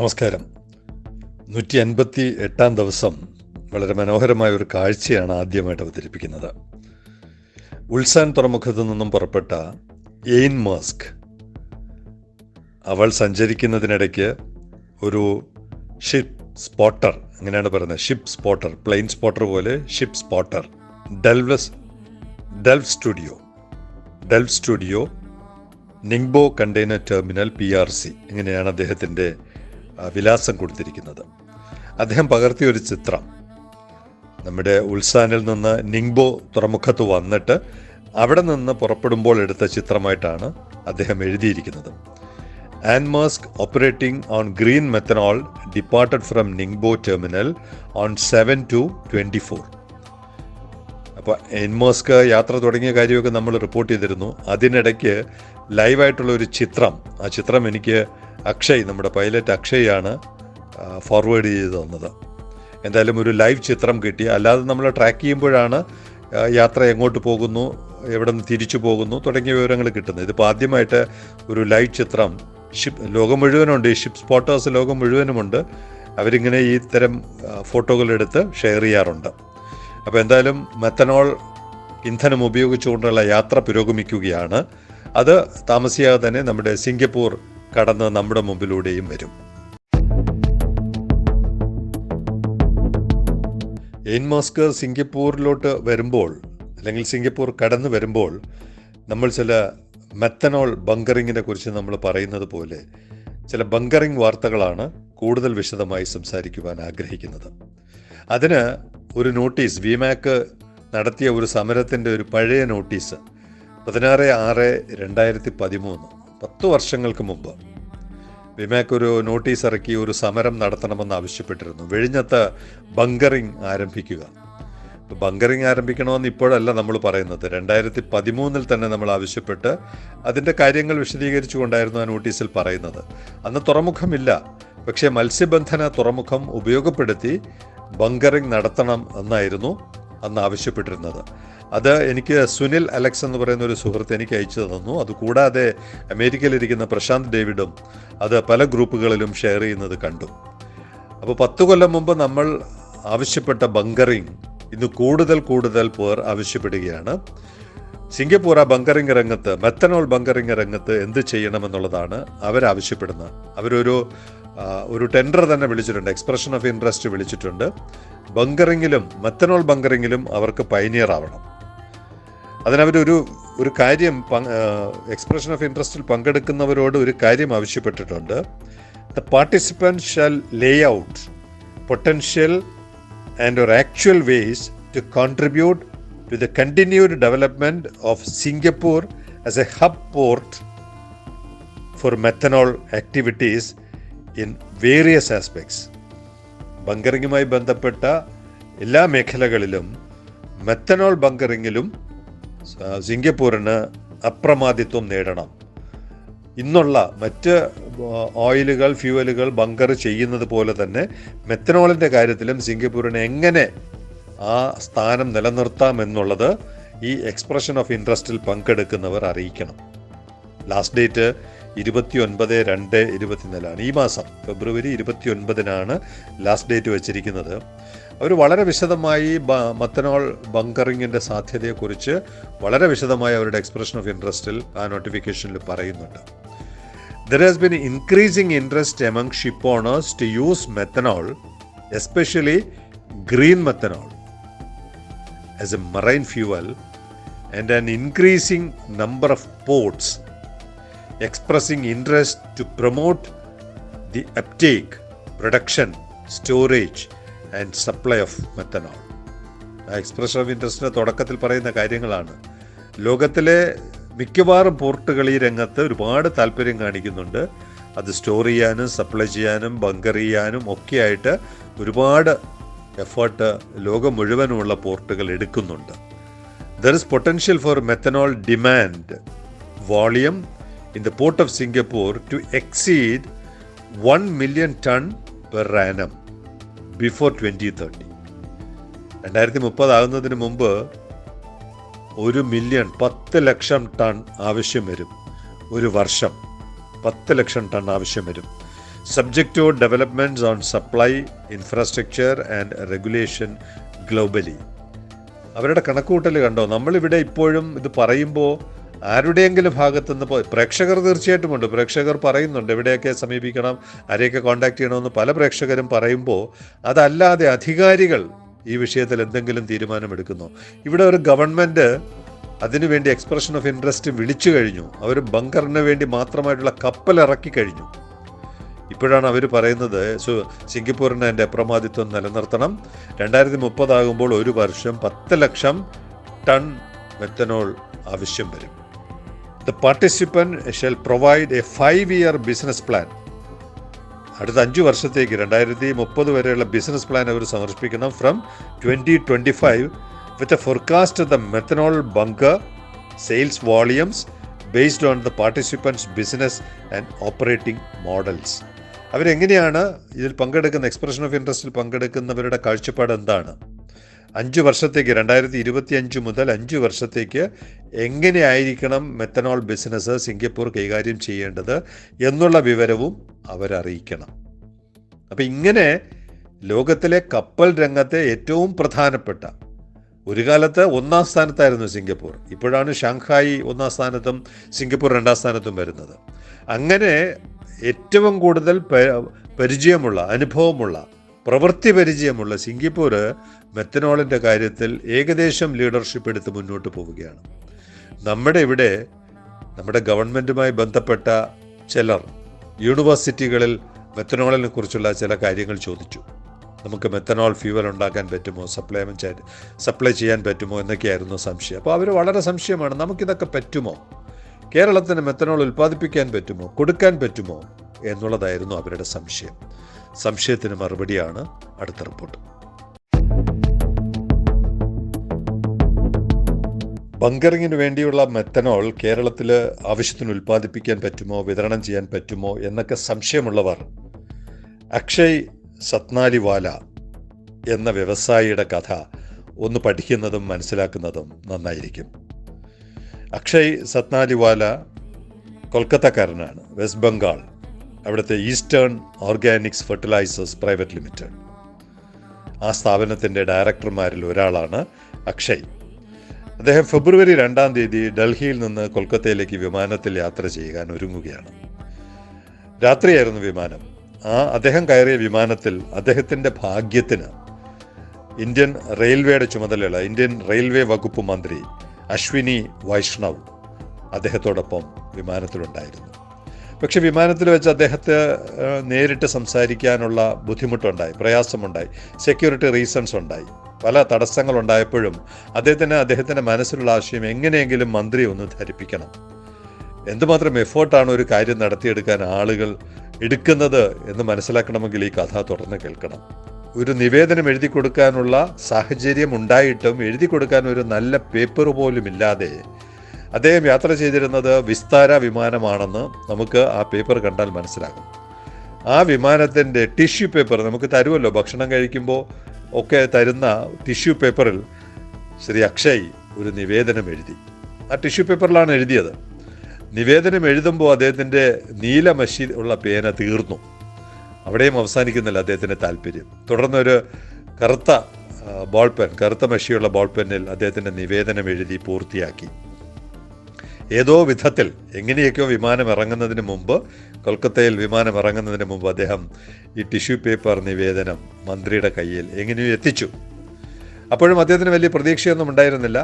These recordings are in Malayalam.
നമസ്കാരം. നൂറ്റി അൻപത്തി എട്ടാം ദിവസം വളരെ മനോഹരമായ ഒരു കാഴ്ചയാണ് ആദ്യമായിട്ട് അവതരിപ്പിക്കുന്നത്. ഉൾസാൻ തുറമുഖത്തു നിന്നും പുറപ്പെട്ട എയിൻ മാസ്ക്. അവൾ സഞ്ചരിക്കുന്നതിനിടയ്ക്ക് ഒരു ഷിപ്പ് സ്പോട്ടർ അങ്ങനെയാണ് പറയുന്നത്? ഷിപ്പ് സ്പോട്ടർ പ്ലെയിൻ സ്പോട്ടർ പോലെ ഷിപ്പ് സ്പോട്ടർ. ഡെൽവസ് ഡെൽഫ് studio. ഡെൽഫ് studio Ningbo container terminal P R C ഇങ്ങനെയാണ് അദ്ദേഹത്തിന്റെ വിലാസം കൊടുത്തിരിക്കുന്നത്. അദ്ദേഹം പകർത്തിയ ഒരു ചിത്രം. നമ്മുടെ ഉൾസാനിൽ നിന്ന് നിങ്ബോ തുറമുഖത്ത് വന്നിട്ട് അവിടെ നിന്ന് പുറപ്പെടുമ്പോൾ എടുത്ത ചിത്രമായിട്ടാണ് അദ്ദേഹം എഴുതിയിരിക്കുന്നത്. ആൻമാസ്ക് operating on green methanol departed from Ningbo terminal on seven two twenty four അപ്പോൾ എൻമോസ്ക് യാത്ര തുടങ്ങിയ കാര്യമൊക്കെ നമ്മൾ റിപ്പോർട്ട് ചെയ്തിരുന്നു. അതിനിടയ്ക്ക് ലൈവായിട്ടുള്ള ഒരു ചിത്രം ആ ചിത്രം എനിക്ക് അക്ഷയ് നമ്മുടെ പൈലറ്റ് അക്ഷയാണ് ഫോർവേഡ് ചെയ്ത് തന്നത്. എന്തായാലും ഒരു ലൈവ് ചിത്രം കിട്ടി. അല്ലാതെ നമ്മൾ ട്രാക്ക് ചെയ്യുമ്പോഴാണ് യാത്ര എങ്ങോട്ട് പോകുന്നു എവിടെ നിന്ന് തിരിച്ചു പോകുന്നു തുടങ്ങിയ വിവരങ്ങൾ കിട്ടുന്നത്. ഇതിപ്പോൾ ആദ്യമായിട്ട് ഒരു ലൈവ് ചിത്രം ഷിപ്പ് ലോകം മുഴുവനുണ്ട് ഈ ഷിപ്പ് സ്പോട്ടേഴ്സ് ലോകം മുഴുവനുമുണ്ട്. അവരിങ്ങനെ ഈ തരം ഫോട്ടോകളെടുത്ത് ഷെയർ ചെയ്യാറുണ്ട്. അപ്പോൾ എന്തായാലും മെത്തനോൾ ഇന്ധനം ഉപയോഗിച്ചുകൊണ്ടുള്ള യാത്ര പുരോഗമിക്കുകയാണ്. അത് താമസിയാതെ തന്നെ നമ്മുടെ സിംഗപ്പൂർ കടന്ന് നമ്മുടെ മുമ്പിലൂടെയും വരും. എയിൻ മാസ്ക് സിംഗപ്പൂരിലോട്ട് വരുമ്പോൾ അല്ലെങ്കിൽ സിംഗപ്പൂർ കടന്നു വരുമ്പോൾ നമ്മൾ ചില മെത്തനോൾ ബങ്കറിങ്ങിനെ കുറിച്ച് നമ്മൾ പറയുന്നത് പോലെ ചില ബങ്കറിംഗ് വാർത്തകളാണ് കൂടുതൽ വിശദമായി സംസാരിക്കുവാൻ ആഗ്രഹിക്കുന്നത്. അതിന് ഒരു നോട്ടീസ് വിമാക്ക് നടത്തിയ ഒരു സമരത്തിന്റെ ഒരു പഴയ നോട്ടീസ് പതിനാറ് ആറ് രണ്ടായിരത്തി പതിമൂന്ന്. പത്ത് വർഷങ്ങൾക്ക് മുമ്പ്. വിമേക്കൊരു നോട്ടീസ് ഇറക്കി ഒരു സമരം നടത്തണമെന്ന് ആവശ്യപ്പെട്ടിരുന്നു. വിഴിഞ്ഞത്ത് ബങ്കറിംഗ് ആരംഭിക്കുക. ബങ്കറിംഗ് ആരംഭിക്കണമെന്ന് ഇപ്പോഴല്ല നമ്മൾ പറയുന്നത്. രണ്ടായിരത്തി പതിമൂന്നിൽ തന്നെ നമ്മൾ ആവശ്യപ്പെട്ട് അതിന്റെ കാര്യങ്ങൾ വിശദീകരിച്ചുകൊണ്ടായിരുന്നു ആ നോട്ടീസിൽ പറയുന്നത്. അന്ന് തുറമുഖമില്ല. പക്ഷേ മത്സ്യബന്ധന തുറമുഖം ഉപയോഗപ്പെടുത്തി ബങ്കറിംഗ് നടത്തണം എന്നായിരുന്നു അന്ന് ആവശ്യപ്പെട്ടിരുന്നത്. അത് എനിക്ക് സുനിൽ അലക്സ് എന്ന് പറയുന്ന ഒരു സുഹൃത്ത് എനിക്ക് അയച്ചു തന്നു. അതുകൂടാതെ അമേരിക്കയിലിരിക്കുന്ന പ്രശാന്ത് ഡേവിഡും അത് പല ഗ്രൂപ്പുകളിലും ഷെയർ ചെയ്യുന്നത് കണ്ടു. അപ്പോൾ പത്ത് കൊല്ലം മുമ്പ് നമ്മൾ ആവശ്യപ്പെട്ട ബങ്കറിംഗ് ഇന്ന് കൂടുതൽ കൂടുതൽ പേർ ആവശ്യപ്പെടുകയാണ്. സിംഗപ്പൂർ ആ ബങ്കറിംഗ് രംഗത്ത് മെത്തനോൾ ബങ്കറിംഗ് രംഗത്ത് എന്ത് ചെയ്യണമെന്നുള്ളതാണ് അവരാവശ്യപ്പെടുന്നത്. അവരൊരു ഒരു ടെൻഡർ തന്നെ വിളിച്ചിട്ടുണ്ട്. എക്സ്പ്രഷൻ ഓഫ് ഇൻട്രസ്റ്റ് വിളിച്ചിട്ടുണ്ട്. ബങ്കറിങ്ങിലും മെത്തനോൾ ബങ്കറിങ്ങിലും അവർക്ക് പൈനിയർ ആവണം. അതിനവരൊരു ഒരു കാര്യം എക്സ്പ്രഷൻ ഓഫ് ഇൻട്രസ്റ്റിൽ പങ്കെടുക്കുന്നവരോട് ഒരു കാര്യം ആവശ്യപ്പെട്ടിട്ടുണ്ട്. The participant shall lay out potential and or actual ways to contribute to the continued development of Singapore as a hub port for methanol activities in various aspects ബങ്കറിങ്ങുമായി ബന്ധപ്പെട്ട എല്ലാ മേഖലകളിലും മെത്തനോൾ ബങ്കറിങ്ങിലും സിംഗപ്പൂരിന് അപ്രമാദിത്വം നേടണം. ഇന്നുള്ള മറ്റ് ഓയിലുകൾ ഫ്യൂവലുകൾ ബങ്കർ ചെയ്യുന്നത് പോലെ തന്നെ മെത്തനോളിന്റെ കാര്യത്തിലും സിംഗപ്പൂരിന് എങ്ങനെ ആ സ്ഥാനം നിലനിർത്താം എന്നുള്ളത് ഈ എക്സ്പ്രഷൻ ഓഫ് ഇൻട്രസ്റ്റിൽ പങ്കെടുക്കുന്നവർ അറിയിക്കണം. ലാസ്റ്റ് ഡേറ്റ് ഇരുപത്തി ഒൻപത് രണ്ട് ഇരുപത്തിനാലാണ്. ഈ മാസം ഫെബ്രുവരി ഇരുപത്തി ഒൻപതിനാണ് ലാസ്റ്റ് ഡേറ്റ് വെച്ചിരിക്കുന്നത്. അവർ വളരെ വിശദമായി മത്തനോൾ ബങ്കറിങ്ങിന്റെ സാധ്യതയെക്കുറിച്ച് വളരെ വിശദമായി അവരുടെ എക്സ്പ്രഷൻ ഓഫ് ഇൻട്രസ്റ്റിൽ ആ നോട്ടിഫിക്കേഷനിൽ പറയുന്നുണ്ട്. There has been increasing interest among ship owners to use methanol especially green methanol as a marine fuel and an increasing number of ports expressing interest to promote the uptake, production, storage and supply of methanol. ആ എക്സ്പ്രഷൻ ഓഫ് ഇൻട്രസ്റ്റിന്റെ തുടക്കത്തിൽ പറയുന്ന കാര്യങ്ങളാണ്. ലോകത്തിലെ മിക്കവാറും പോർട്ടുകൾ ഈ രംഗത്ത് ഒരുപാട് താല്പര്യം കാണിക്കുന്നുണ്ട്. അത് സ്റ്റോർ ചെയ്യാനും സപ്ലൈ ചെയ്യാനും ബങ്കർ ചെയ്യാനും ഒക്കെയായിട്ട് ഒരുപാട് എഫേർട്ട് ലോകം മുഴുവനുമുള്ള പോർട്ടുകൾ എടുക്കുന്നുണ്ട്. There is potential for methanol demand volume the port of Singapore to exceed one million ton per annum before twenty thirty രണ്ടായിരത്തി മുപ്പതാകുന്നതിന് മുമ്പ് ഒരു മില്യൺ പത്ത് ലക്ഷം ടൺ ആവശ്യം വരും. ഒരു വർഷം പത്ത് ലക്ഷം ടൺ ആവശ്യം വരും. Subject to developments on supply infrastructure and regulation globally അവരുടെ കണക്കുകൂട്ടൽ കണ്ടോ? നമ്മളിവിടെ ഇപ്പോഴും ഇത് പറയുമ്പോൾ ആരുടെയെങ്കിലും ഭാഗത്തുനിന്ന് പ്രേക്ഷകർ തീർച്ചയായിട്ടുമുണ്ട് പ്രേക്ഷകർ പറയുന്നുണ്ട് എവിടെയൊക്കെ സമീപിക്കണം ആരെയൊക്കെ കോൺടാക്ട് ചെയ്യണമെന്ന് പല പ്രേക്ഷകരും പറയുമ്പോൾ അതല്ലാതെ അധികാരികൾ ഈ വിഷയത്തിൽ എന്തെങ്കിലും തീരുമാനമെടുക്കുന്നു. ഇവിടെ ഒരു ഗവൺമെന്റ് അതിനുവേണ്ടി എക്സ്പ്രഷൻ ഓഫ് ഇൻട്രസ്റ്റ് വിളിച്ചു കഴിഞ്ഞു. അവർ ബങ്കറിന് വേണ്ടി മാത്രമായിട്ടുള്ള കപ്പൽ ഇറക്കി കഴിഞ്ഞു. ഇപ്പോഴാണ് അവർ പറയുന്നത് സിംഗപ്പൂരിന് എന്റെ അപ്രമാദിത്വം നിലനിർത്തണം. രണ്ടായിരത്തി മുപ്പതാകുമ്പോൾ ഒരു വർഷം പത്ത് ലക്ഷം ടൺ മെത്തനോൾ ആവശ്യം വരും. The participant shall provide a five year business plan അടുത്ത അഞ്ച് വർഷത്തേക്ക് രണ്ടായിരത്തി മുപ്പത് വരെയുള്ള ബിസിനസ് പ്ലാൻ അവർ സമർപ്പിക്കണം from twenty twenty five with a forecast the methanol bunker sales volumes based on the participants business and operating models അവരെങ്ങനെയാണ് ഇതിൽ പങ്കെടുക്കുന്ന എക്സ്പ്രഷൻ ഓഫ് ഇൻട്രസ്റ്റിൽ പങ്കെടുക്കുന്നവരുടെ കാഴ്ചപ്പാട് എന്താണ്? അഞ്ച് വർഷത്തേക്ക് രണ്ടായിരത്തി ഇരുപത്തി അഞ്ച് മുതൽ അഞ്ച് വർഷത്തേക്ക് എങ്ങനെയായിരിക്കണം മെത്തനോൾ ബിസിനസ് സിംഗപ്പൂർ കൈകാര്യം ചെയ്യേണ്ടത് എന്നുള്ള വിവരവും അവരറിയിക്കണം. അപ്പം ഇങ്ങനെ ലോകത്തിലെ കപ്പൽ രംഗത്തെ ഏറ്റവും പ്രധാനപ്പെട്ട ഒരു കാലത്ത് ഒന്നാം സ്ഥാനത്തായിരുന്നു സിംഗപ്പൂർ. ഇപ്പോഴാണ് ഷാങ്ഹായി ഒന്നാം സ്ഥാനത്തും സിംഗപ്പൂർ രണ്ടാം സ്ഥാനത്തും വരുന്നത്. അങ്ങനെ ഏറ്റവും കൂടുതൽ പരിചയമുള്ള അനുഭവമുള്ള പ്രവൃത്തി പരിചയമുള്ള സിംഗപ്പൂർ മെത്തനോളിന്റെ കാര്യത്തിൽ ഏകദേശം ലീഡർഷിപ്പ് എടുത്ത് മുന്നോട്ട് പോവുകയാണ്. നമ്മുടെ ഇവിടെ നമ്മുടെ ഗവൺമെന്റുമായി ബന്ധപ്പെട്ട ചിലർ യൂണിവേഴ്സിറ്റികളിൽ മെത്തനോളിനെ കുറിച്ചുള്ള ചില കാര്യങ്ങൾ ചോദിച്ചു. നമുക്ക് മെത്തനോൾ ഫ്യൂവൽ ഉണ്ടാക്കാൻ പറ്റുമോ? സപ്ലൈ സപ്ലൈ ചെയ്യാൻ പറ്റുമോ? എന്നൊക്കെയായിരുന്നു സംശയം. അപ്പോൾ അവർ വളരെ സംശയമാണ് നമുക്കിതൊക്കെ പറ്റുമോ? കേരളത്തിന് മെത്തനോൾ ഉൽപ്പാദിപ്പിക്കാൻ പറ്റുമോ? കൊടുക്കാൻ പറ്റുമോ? എന്നുള്ളതായിരുന്നു അവരുടെ സംശയം. സംശയത്തിന് മറുപടിയാണ് അടുത്ത റിപ്പോർട്ട്. ബങ്കറിങ്ങിന് വേണ്ടിയുള്ള മെത്തനോൾ കേരളത്തിൽ ആവശ്യത്തിന് ഉൽപ്പാദിപ്പിക്കാൻ പറ്റുമോ വിതരണം ചെയ്യാൻ പറ്റുമോ എന്നൊക്കെ സംശയമുള്ളവർ അക്ഷയ് സത്നാലിവാല എന്ന വ്യവസായിയുടെ കഥ ഒന്ന് പഠിക്കുന്നതും മനസ്സിലാക്കുന്നതും നന്നായിരിക്കും. അക്ഷയ് സത്നാലിവാല കൊൽക്കത്തക്കാരനാണ് വെസ്റ്റ് ബംഗാൾ. അവിടുത്തെ eastern Organics fertilisers private limited. ആ സ്ഥാപനത്തിന്റെ ഡയറക്ടർമാരിൽ ഒരാളാണ് അക്ഷയ്. അദ്ദേഹം ഫെബ്രുവരി രണ്ടാം തീയതി ഡൽഹിയിൽ നിന്ന് കൊൽക്കത്തയിലേക്ക് വിമാനത്തിൽ യാത്ര ചെയ്യാൻ ഒരുങ്ങുകയാണ്. രാത്രിയായിരുന്നു വിമാനം. ആ അദ്ദേഹം കയറിയ വിമാനത്തിൽ അദ്ദേഹത്തിന്റെ ഭാഗ്യത്തിന് ഇന്ത്യൻ റെയിൽവേയുടെ ചുമതലയുള്ള ഇന്ത്യൻ റെയിൽവേ വകുപ്പ് മന്ത്രി അശ്വിനി വൈഷ്ണവ് അദ്ദേഹത്തോടൊപ്പം വിമാനത്തിലുണ്ടായിരുന്നു. പക്ഷെ വിമാനത്തിൽ വെച്ച് അദ്ദേഹത്തെ നേരിട്ട് സംസാരിക്കാനുള്ള ബുദ്ധിമുട്ടുണ്ടായി പ്രയാസമുണ്ടായി സെക്യൂരിറ്റി റീസൺസ് ഉണ്ടായി പല തടസ്സങ്ങളുണ്ടായപ്പോഴും അദ്ദേഹത്തിന് അദ്ദേഹത്തിന്റെ മനസ്സിലുള്ള ആശയം എങ്ങനെയെങ്കിലും മന്ത്രി ഒന്ന് ധരിപ്പിക്കണം. എന്തുമാത്രം എഫേർട്ടാണ് ഒരു കാര്യം നടത്തിയെടുക്കാൻ ആളുകൾ എടുക്കുന്നത് എന്ന് മനസ്സിലാക്കണമെങ്കിൽ ഈ കഥ തുടർന്ന് കേൾക്കണം. ഒരു നിവേദനം എഴുതി കൊടുക്കാനുള്ള സാഹചര്യം ഉണ്ടായിട്ടും എഴുതി കൊടുക്കാൻ ഒരു നല്ല പേപ്പർ പോലും ഇല്ലാതെ അദ്ദേഹം യാത്ര ചെയ്തിരുന്നത് വിസ്താര വിമാനമാണെന്ന് നമുക്ക് ആ പേപ്പർ കണ്ടാൽ മനസ്സിലാകും. ആ വിമാനത്തിന്റെ ടിഷ്യൂ പേപ്പർ നമുക്ക് തരുമല്ലോ. ഭക്ഷണം കഴിക്കുമ്പോൾ ഒക്കെ തരുന്ന ടിഷ്യൂ പേപ്പറിൽ ശ്രീ അക്ഷയ് ഒരു നിവേദനം എഴുതി. ആ ടിഷ്യൂ പേപ്പറിലാണ് എഴുതിയത്. നിവേദനം എഴുതുമ്പോൾ അദ്ദേഹത്തിന്റെ നീലമഷി ഉള്ള പേന തീർന്നു. അവിടെയും അവസാനിക്കുന്നില്ല അദ്ദേഹത്തിന്റെ താല്പര്യം. തുടർന്നൊരു കറുത്ത ബോൾ പെൻ കറുത്ത മഷിയുള്ള ബോൾ പെന്നിൽ അദ്ദേഹത്തിന്റെ നിവേദനം എഴുതി പൂർത്തിയാക്കി. ഏതോ വിധത്തിൽ എങ്ങനെയൊക്കെയോ വിമാനം ഇറങ്ങുന്നതിന് മുമ്പ് കൊൽക്കത്തയിൽ വിമാനം ഇറങ്ങുന്നതിന് മുമ്പ് അദ്ദേഹം ഈ ടിഷ്യൂ പേപ്പർ നിവേദനം മന്ത്രിയുടെ കയ്യിൽ എങ്ങനെയോ എത്തിച്ചു. അപ്പോഴും അദ്ദേഹത്തിന് വലിയ പ്രതീക്ഷയൊന്നും ഉണ്ടായിരുന്നില്ല.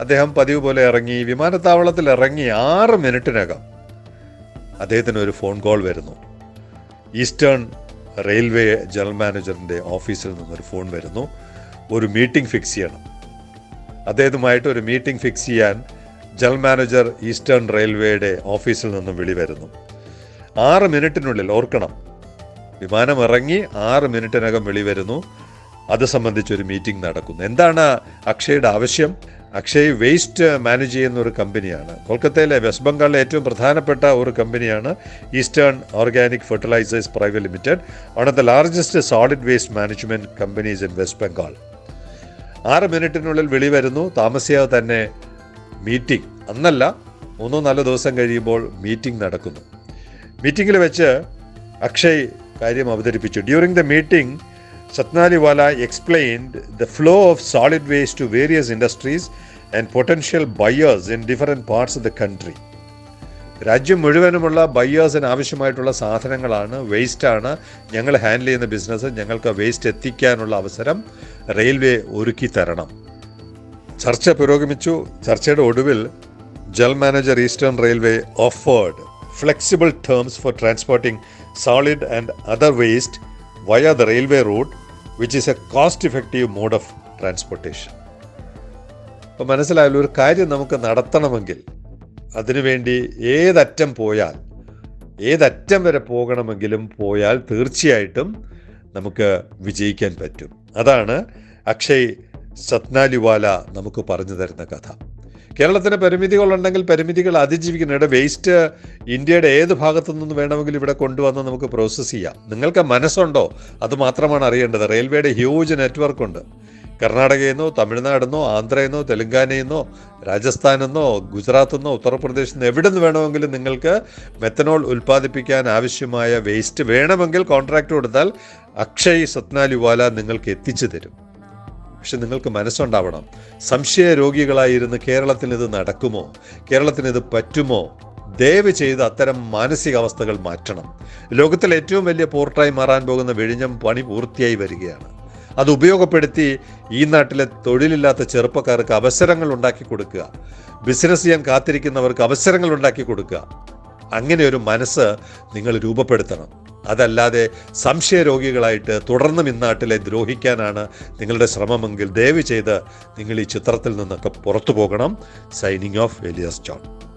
അദ്ദേഹം പതിവ് പോലെ ഇറങ്ങി വിമാനത്താവളത്തിൽ ഇറങ്ങി ആറ് മിനിറ്റിനകം അദ്ദേഹത്തിന് ഒരു ഫോൺ കോൾ വരുന്നു. ഈസ്റ്റേൺ റെയിൽവേ ജനറൽ മാനേജറിന്റെ ഓഫീസിൽ നിന്നൊരു ഫോൺ വരുന്നു. ഒരു മീറ്റിംഗ് ഫിക്സ് ചെയ്യണം. അദ്ദേഹവുമായിട്ട് ഒരു മീറ്റിംഗ് ഫിക്സ് ചെയ്യാൻ ജനറൽ മാനേജർ ഈസ്റ്റേൺ റെയിൽവേയുടെ ഓഫീസിൽ നിന്നും വിളിവരുന്നു ആറ് മിനിറ്റിനുള്ളിൽ ഓർക്കണം. വിമാനം ഇറങ്ങി ആറ് മിനിറ്റിനകം വിളിവരുന്നു അത് സംബന്ധിച്ചൊരു മീറ്റിംഗ് നടക്കുന്നു. എന്താണ് അക്ഷയുടെ ആവശ്യം? അക്ഷയ് വേസ്റ്റ് മാനേജ് ചെയ്യുന്ന ഒരു കമ്പനിയാണ്. കൊൽക്കത്തയിലെ വെസ്റ്റ് ബംഗാളിലെ ഏറ്റവും പ്രധാനപ്പെട്ട ഒരു കമ്പനിയാണ് Eastern Organic Fertilizers Private Limited one of the largest solid waste management companies in West Bengal ആറ് മിനിറ്റിനുള്ളിൽ വിളി വരുന്നു. താമസിയാതെ തന്നെ മീറ്റിംഗ്. അന്നല്ല മൂന്നോ നാലോ ദിവസം കഴിയുമ്പോൾ മീറ്റിംഗ് നടക്കുന്നു. മീറ്റിംഗിൽ വെച്ച് അക്ഷയ് കാര്യം അവതരിപ്പിച്ചു. During the meeting Satnaliwala explained the flow of solid waste to various industries and potential buyers in different parts of the country രാജ്യം മുഴുവനുമുള്ള ബയ്യേഴ്സിന് ആവശ്യമായിട്ടുള്ള സാധനങ്ങളാണ് വേസ്റ്റാണ് ഞങ്ങൾ ഹാൻഡിൽ ചെയ്യുന്ന ബിസിനസ് ഞങ്ങൾക്ക് വേസ്റ്റ് എത്തിക്കാനുള്ള അവസരം റെയിൽവേ ഒരുക്കി തരണം. ചർച്ച പുരോഗമിച്ചു. ചർച്ചയുടെ ഒടുവിൽ general manager Eastern Railway offered flexible terms for transporting solid and other waste via the railway route which is a cost effective mode of transportation. അപ്പോൾ മനസ്സിലായാലും ഒരു കാര്യം നമുക്ക് നടത്തണമെങ്കിൽ അതിനുവേണ്ടി ഏതറ്റം പോയാൽ ഏതറ്റം വരെ പോകണമെങ്കിലും പോയാൽ തീർച്ചയായിട്ടും നമുക്ക് വിജയിക്കാൻ പറ്റും. അതാണ് അക്ഷയ് സത്നാലിവാല നമുക്ക് പറഞ്ഞു തരുന്ന കഥ. കേരളത്തിന് പരിമിതികളുണ്ടെങ്കിൽ പരിമിതികൾ അതിജീവിക്കണം ഇവിടെ വേസ്റ്റ് ഇന്ത്യയുടെ ഏത് ഭാഗത്തു നിന്ന് വേണമെങ്കിലും ഇവിടെ കൊണ്ടുവന്ന് നമുക്ക് പ്രോസസ്സ് ചെയ്യാം. നിങ്ങൾക്ക് മനസ്സുണ്ടോ? അത് മാത്രമാണ് അറിയേണ്ടത്. റെയിൽവേയുടെ ഹ്യൂജ് നെറ്റ്വർക്ക് ഉണ്ട്. കർണാടകയെന്നോ തമിഴ്നാടെന്നോ ആന്ധ്രയെന്നോ തെലങ്കാനയെന്നോ രാജസ്ഥാനെന്നോ നിന്നോ രാജസ്ഥാനിൽ ഉത്തർപ്രദേശിൽ നിന്ന് എവിടെ നിന്ന് വേണമെങ്കിലും നിങ്ങൾക്ക് മെത്തനോൾ ഉൽപ്പാദിപ്പിക്കാൻ ആവശ്യമായ വേസ്റ്റ് വേണമെങ്കിൽ കോൺട്രാക്റ്റ് കൊടുത്താൽ അക്ഷയ് സത്നാലിവാല നിങ്ങൾക്ക് എത്തിച്ചു തരും. പക്ഷെ നിങ്ങൾക്ക് മനസ്സുണ്ടാവണം. സംശയ രോഗികളായിരുന്ന് കേരളത്തിൽ ഇത് നടക്കുമോ? കേരളത്തിന് ഇത് പറ്റുമോ? ദയവ് ചെയ്ത് അത്തരം മാനസികാവസ്ഥകൾ മാറ്റണം. ലോകത്തിൽ ഏറ്റവും വലിയ പോർട്ടായി മാറാൻ പോകുന്ന വെഴിഞ്ഞം പണി പൂർത്തിയായി വരികയാണ്. അത് ഉപയോഗപ്പെടുത്തി ഈ നാട്ടിലെ തൊഴിലില്ലാത്ത ചെറുപ്പക്കാർക്ക് അവസരങ്ങൾ ഉണ്ടാക്കി കൊടുക്കുക. ബിസിനസ് ചെയ്യാൻ കാത്തിരിക്കുന്നവർക്ക് അവസരങ്ങൾ ഉണ്ടാക്കി കൊടുക്കുക. അങ്ങനെ ഒരു മനസ്സ് നിങ്ങൾ രൂപപ്പെടുത്തണം. അതല്ലാതെ സംശയരോഗികളായിട്ട് തുടർന്നും ഇന്നാട്ടിലെ ദ്രോഹിക്കാനാണ് നിങ്ങളുടെ ശ്രമമെങ്കിൽ ദയവ് ചെയ്ത് നിങ്ങൾ ഈ ചിത്രത്തിൽ നിന്നൊക്കെ പുറത്തു പോകണം. Signing off Elias John